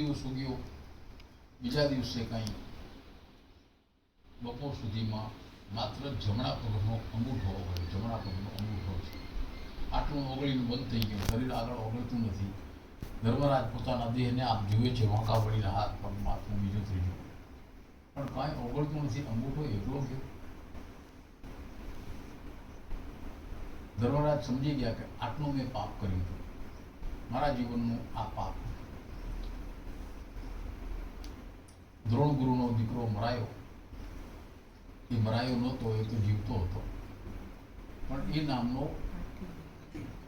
દિવસ ઉગ્યો બીજા દિવસે કંઈ બપોર સુધીમાં માત્ર જમણા પગનો અંગૂઠો ઓગળ્યો જમણા પગનો અંગૂઠો છે. આટલું ઓગળીને બંધ થઈ ગયું, શરીર આગળ ઓગળતું નથી. ધર્મરાજ પોતાના દેહને આમ જુએ છે, વાંકા વળીને હાથ પગ માથું બીજું ત્રીજું. પણ કાંઈ ઓગળતું નથી, અંગૂઠો એટલો ગયો ધર્મરાજ સમજી ગયા કે આટલું મેં પાપ કર્યું હતું. મારા જીવનનું આ પાપ દ્રોણ ગુરુનો દીકરો મરાયો. એ મરાયો નહોતો, એ તો જીવતો હતો. પણ એ નામનો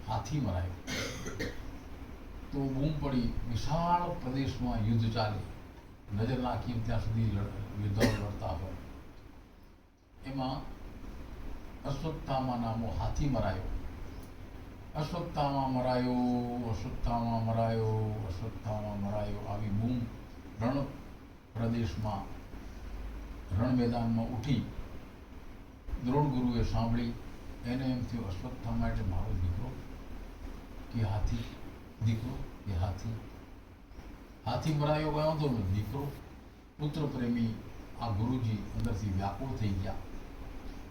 હાથી મરાયો. તો બૂમ પડી, વિશાળ પ્રદેશમાં યુદ્ધ ચાલે. નજર નાખી ત્યાં સુધી યુદ્ધ લડતા હોય. એમાં અશ્વત્થામા નામો હાથી મરાયો. અશ્વત્થામા મરાયો અશ્વત્થામા મરાયો અશ્વત્થામા મરાયો, આવી બૂમ રણ પ્રદેશમાં રણ મેદાનમાં ઉઠી દ્રોણ ગુરુએ સાંભળી. એને એમ થયું, અશ્વત્થામા એટલે મારો દીકરો. કે હાથી? દીકરો? કે હાથી? હાથી મરાયો ગયો તો દીકરો? પુત્ર પ્રેમી આ ગુરુજી અંદરથી વ્યાકુળ થઈ ગયા.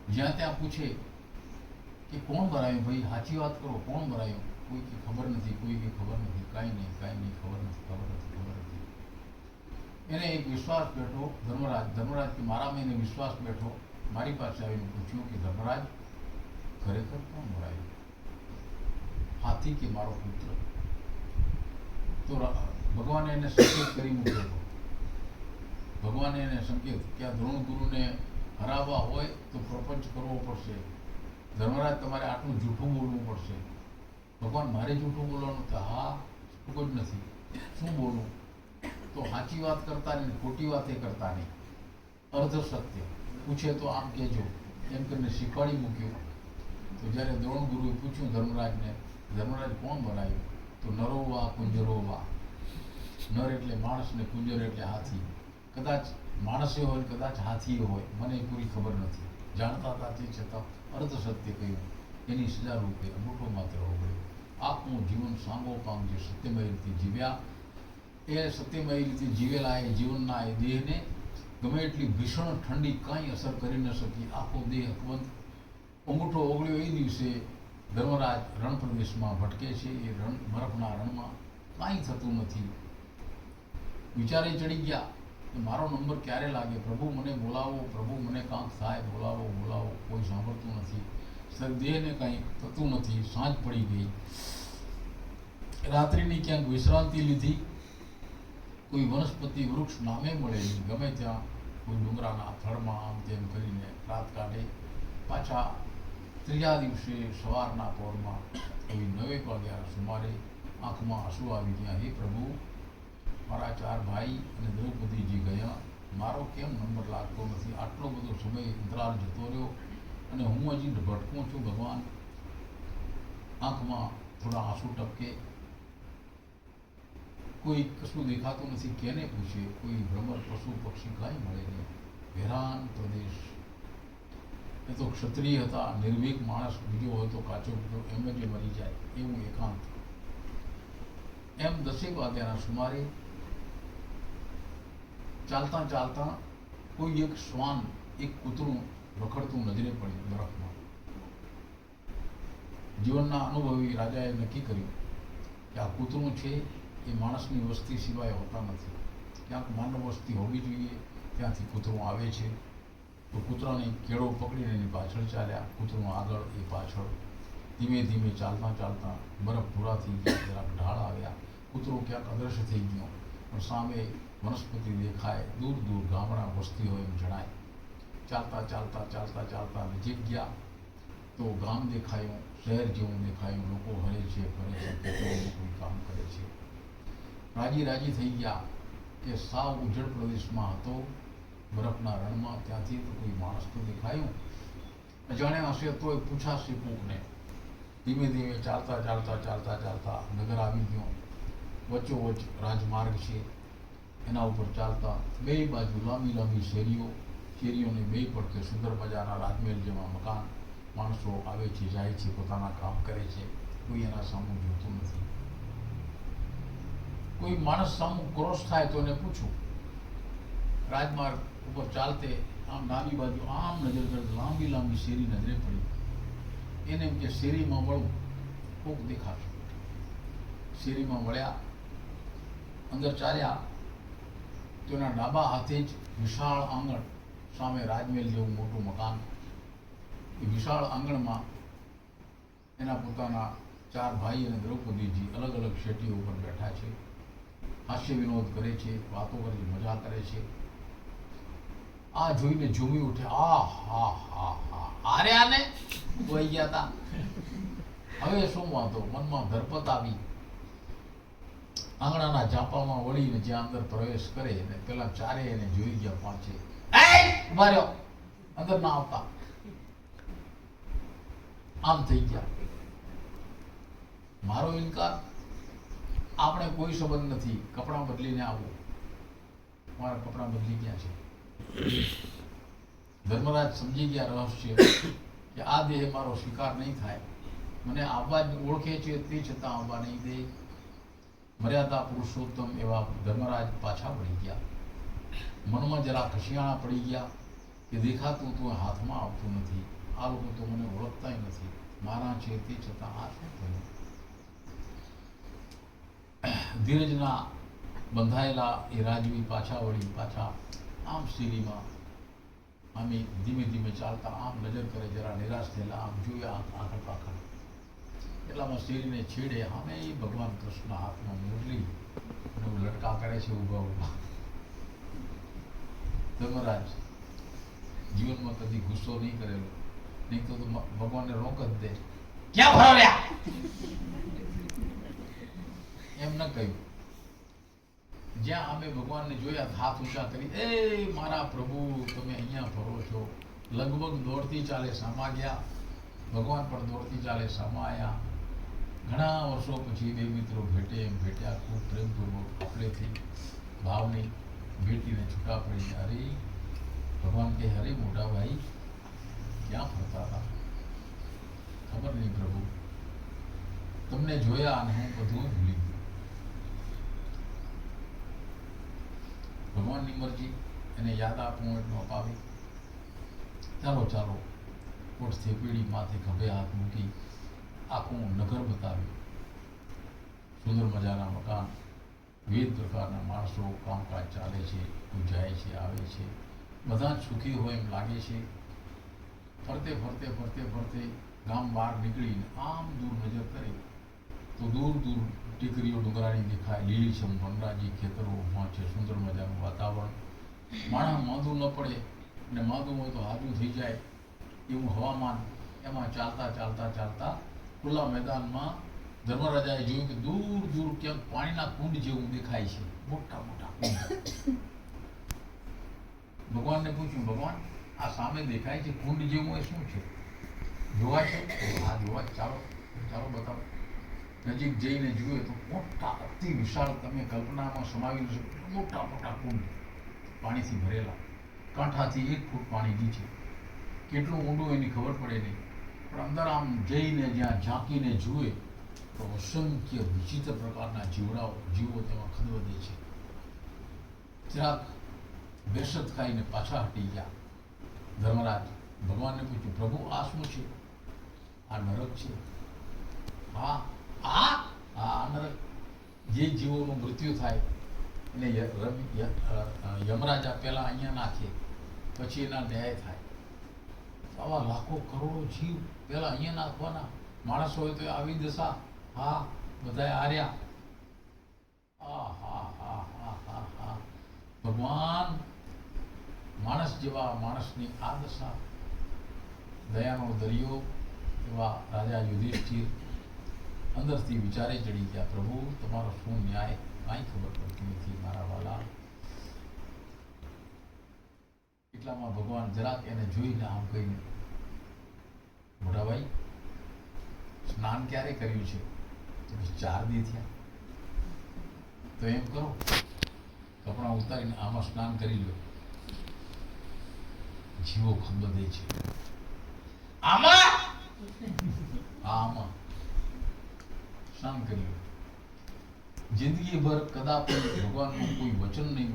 જ્યાં ત્યાં પૂછે કે કોણ મરાયું? ભાઈ, સાચી વાત કરો, કોણ મરાયું? કોઈ કે ખબર નથી, કોઈ કે ખબર નથી, કાંઈ નહીં કાંઈ નહીં, ખબર નથી ખબર નથી ખબર નથી. એને એક વિશ્વાસ બેઠો, ધર્મરાજ ધર્મરાજ કે મારામાં એને વિશ્વાસ બેઠો, મારી પાસે આવીને પૂછ્યું કે ધર્મરાજ ખરેખર કોણ મરાયું હાથી કે મારો પુત્ર? તો ભગવાને એને સંકેત કરી મૂક્યો ભગવાને એને સંકેત કે આ દ્રોણ ગુરુને હરાવવા હોય તો પ્રપંચ કરવો પડશે. ધર્મરાજ તમારે આટલું જૂઠું બોલવું પડશે. ભગવાન, મારે જૂઠું બોલવાનું? તો હા, કોઈ નથી. શું બોલું? તો સાચી વાત કરતા નહીં, ખોટી વાત કરતા નહીં. અર્ધ સત્ય પૂછે તો આમ કહેજો. એમ કરીને શીખવાડી મૂક્યું. તો જ્યારે દ્રોણ ગુરુએ પૂછ્યું ધર્મરાજને, ધર્મરાજ કોણ બનાવ્યું? તો નરો વા, કુંજરો વા. નર એટલે માણસ ને કુંજર એટલે હાથી. કદાચ માણસે હોય કદાચ હાથી હોય. મને પૂરી ખબર નથી. જાણતા હતા તે છતાં અર્ધ સત્ય કહ્યું. એની સજા રૂપે અંગૂઠો માત્ર ઓગળ્યો આપનું જીવન સાંગો પાંગ જે રીતે જીવ્યા એ સત્યમય રીતે જીવેલા એ જીવનના એ દેહને ગમે એટલી ભીષણ ઠંડી કાંઈ અસર કરી ન શકી. આખો દેહ અકબંધ. અંગૂઠો ઓગળ્યો એ દિવસે ધર્મરાજ રણ પ્રદેશમાં ભટકે છે. એ રણ, બરફના રણમાં કાંઈ થતું નથી. વિચારે ચડી ગયા કે મારો નંબર ક્યારે લાગે? પ્રભુ મને બોલાવો, પ્રભુ મને કાંક થાય, બોલાવો બોલાવો. કોઈ સાંભળતું નથી. સર, દેહને કાંઈ થતું નથી. સાંજ પડી ગઈ. રાત્રિની ક્યાંક વિશ્રાંતિ લીધી. કોઈ વનસ્પતિ વૃક્ષ નામે મળે ગમે ત્યાં કોઈ ડુંગરાના થડમાં આમ તેમ કરીને રાત કાઢે. પાછા ત્રીજા દિવસે સવારના પોરમાં કોઈ નવે વાગ્યા સુમારે આંખમાં આંસુ આવી ગયા. હે પ્રભુ, મારા ચાર ભાઈ અને દ્રૌપદીજી ગયા. મારો કેમ નંબર લાગતો નથી? આટલો બધો સમય અંતરાલ જતો રહ્યો અને હું હજી ભટકું છું ભગવાન. આંખમાં થોડા આંસુ ટપકે. કોઈ કશું દેખાતું નથી, કેને પૂછે? કોઈ ભ્રમર, પશુ, પક્ષી કાંઈ મળે નહીં. હેરાન પ્રદેશ. એ તો ક્ષત્રિય હતા, નિર્ભીક માણસ, બીજો હોય તો કાચો એમ જ મરી જાય, એવું એકાંત. એમ દસેક વાગ્યાના સુમારે ચાલતા ચાલતા કોઈ એક શ્વાન, એક કૂતરું રખડતું નજરે પડ્યું બરફમાં. જીવનના અનુભવી રાજાએ નક્કી કર્યું કે આ કૂતરું છે એ માણસની વસ્તી સિવાય હોતા નથી. ક્યાંક માનવ વસ્તી હોવી જોઈએ, ત્યાંથી કૂતરો આવે છે. તો કૂતરાને કેળો પકડીને એની પાછળ ચાલ્યા, કૂતરો આગળ, એ પાછળ. ધીમે ધીમે, ચાલતા ચાલતા બરફ પૂરા થઈ ગયા જરાક ઢાળ આવ્યા. કૂતરો ક્યાંક અદ્રશ્ય થઈ ગયો. પણ સામે વનસ્પતિ દેખાય, દૂર દૂર ગામડા વસ્તી હોય એમ જણાય. ચાલતા ચાલતા ચાલતા ચાલતા નજીક ગયા. તો ગામ દેખાયું, શહેર જેવું દેખાયું. લોકો હરે છે, ફરે છે કોઈ કામ કરે છે. રાજી રાજી થઈ ગયા કે સાવ ઉજળ પ્રદેશમાં હતો. બરફના રણમાં ત્યાંથી તો કોઈ માણસ તો દેખાયું. અજાણ્યા હશે તો પૂછાશે કોકને. ધીમે ધીમે ચાલતા ચાલતા ચાલતા ચાલતા નગર આવી ગયો. વચ્ચોવચ્ચ રાજમાર્ગ છે. એના ઉપર ચાલતા બે બાજુ લાંબી લાંબી શેરીઓ. શેરીઓની બે પડખે સુંદર મજાના રાજમહેલ જેવા મકાન. માણસો આવે છે, જાય છે, પોતાના કામ કરે છે. કોઈ એના સામું જોતું નથી. કોઈ માણસ સામું ક્રોસ થાય તો એને પૂછું. રાજમાર્ગ ઉપર ચાલતે આમ ડાબી બાજુ આમ નજર કરે લાંબી લાંબી શેરી નજરે પડી. એને એમ કે શેરીમાં વળું, કોક દેખાશે. શેરીમાં વળ્યા, અંદર ચાલ્યા, તો એના ડાબા હાથે જ વિશાળ આંગણ સામે રાજમહેલ જેવું મોટું મકાન. એ વિશાળ આંગણમાં એના પોતાના ચાર ભાઈ અને દ્રૌપદીજી અલગ અલગ શેટીઓ ઉપર બેઠા છે. હાસ્ય વિનોદ કરે છે, વાતો કરે છે, મજા કરે છે. આ જોઈને ઝૂમી ઉઠે, આ હા હા હા. આરે આને વહી ગયા હતા હવે શું વાંધો? મનમાં ધરપત આવી. આંગણાના ઝાંપામાં વળીને જ્યાં અંદર પ્રવેશ કરે ને પેલા ચારે એને જોઈ ગયા પાંચે. ઊભા રહ્યો. અંદર ના આવતા. આમ થઈ ગયા. મારો ઇનકાર? આપણે કોઈ સંબંધ નથી. કપડાં બદલીને આવવું મારા કપડાં બદલી ગયા છે. ધર્મરાજ સમજી ગયા રહસ્ય કે આ દેહ મારો સ્વીકાર નહીં થાય. મને આવવા ઓળખે છે તે છતાં આવવા નહીં દે. મર્યાદા પુરુષોત્તમ એવા ધર્મરાજ પાછા પડી ગયા. મનમાં જરા ખશિયાણા પડી ગયા કે દેખાતું તો હાથમાં આવતું નથી. આ લોકો તો મને ઓળખતાય નથી. મારા છે તે છતાં આ શું થયું? ધીરજના બંધાયેલા એ રાજવી પાછા વળી પાછા આમ શેરીમાં અમે ધીમે ધીમે ચાલતા, આમ નજર કરે, જરા નિરાશ થયેલા, આમ જોયા આખા પાખળ એટલામાં શેરીને છેડે એ ભગવાન કૃષ્ણ હાથમાં મુરલી લટકા કરે છે ઊભા ઊભા. ધર્મરાજ જીવનમાં કદી ગુસ્સો નહીં કરેલો. નહીં તો ભગવાનને રોક જ દે. ક્યાં ફરવ્યા એમ ન કહ્યું. જ્યાં અમે ભગવાનને જોયા, હાથ ઊંચા કરી, એ મારા પ્રભુ, તમે અહીંયા ફરો છો. લગભગ દોડતી ચાલે સામા ભગવાન પણ દોડતી ચાલે સમાયા ઘણા વર્ષો પછી બે મિત્રો ભેટે એમ ભેટ્યા, ખૂબ પ્રેમપૂર્વક આપણેથી ભાવની ભેટીને છૂટા પડી. અરે, ભગવાન કે હરે મોટા ભાઈ, ક્યાં ફરતા હતા? ખબર નહીં પ્રભુ. તમને જોયા અને હું બધું ભૂલી ગયો ભગવાનની મરજી એને યાદ આપવું એટલું અપાવી. ચાલો ચાલો. કોઠથી પીડી માથે ખભે હાથ મૂકી આખું નગર બતાવ્યું. સુંદર મજાના મકાન, વિવિધ પ્રકારના માણસો કામકાજ ચાલે છે જાય છે, આવે છે. બધા જ સુખી હોય એમ લાગે છે. ફરતે ફરતે ફરતે ફરતે ગામ બહાર નીકળીને આમ દૂર નજર કરી, તો દૂર દૂર ટીકરીઓ ડુંગરાની દેખાય લીલીછમ વનરાજી ખેતરો છે સુંદર મજાનું વાતાવરણ. માણસ માંદું ન પડે અને માંદું હોય તો હાજું થઈ જાય એવું હવામાન એમાં ચાલતા ચાલતા ચાલતા ખુલ્લા મેદાનમાં ધર્મરાજાએ જોયું કે દૂર દૂર ક્યાંક પાણીના કુંડ જેવું દેખાય છે. મોટા મોટા કુંડ. ભગવાનને પૂછ્યું, ભગવાન, આ સામે દેખાય છે કુંડ જેવું એ શું છે? જોવાય છે. હા જોવા ચાલો ચાલો બતાવો. નજીક જઈને જુએ તો મોટા અતિ વિશાળ તમે કલ્પનામાં સમાવી શકો મોટા મોટા કુંડ પાણીથી ભરેલા. કાંઠાથી એક ફૂટ પાણી નીચે. કેટલું ઊંડું એની ખબર પડે નહીં. પણ અંદર આમ જઈને જ્યાં ઝાંકીને જુએ તો અસંખ્ય વિચિત્ર પ્રકારના જીવડાઓ, જીવો તેમાં ખદવદે છે. જરાક બેસત ખાઈને પાછા હટી ગયા. ધર્મરાજ ભગવાનને પૂછ્યું, પ્રભુ આ શું છે? આ નરક છે? હા આ? આ જે જીવોનું મૃત્યુ થાય, એને યમરાજા પહેલા અહીંયા નાખે, પછી એના ન્યાય થાય. આવા લાખો કરોડો જીવ પહેલાં અહીંયા નાખવાના. માણસ હોય તો આવી દશા. હા, બધાએ આર્યા આ, હા હા હા હા હા. ભગવાન માણસ જેવા માણસની આ દશા. દયાનો દરિયો એવા રાજા યુધિષ્ઠિર અંદરથી વિચારે ચડી ગયા પ્રભુ તમારો શું ન્યાય? કાંઈ ખબર પડતી નથી મારા વાલા. એટલામાં ભગવાન જરાક એને જોઈને આમ કહીને મોટાભાઈ સ્નાન ક્યારે કર્યું છે? તો ચાર દી થયા. તો એમ કરો કપડાં ઉતારીને આમાં સ્નાન કરી લો. જીવો ખબદે છે. આમાં? આમાં. સ્નાન કર્યું જિંદગીભર કદાપી ભગવાનનું કોઈ વચન નહીં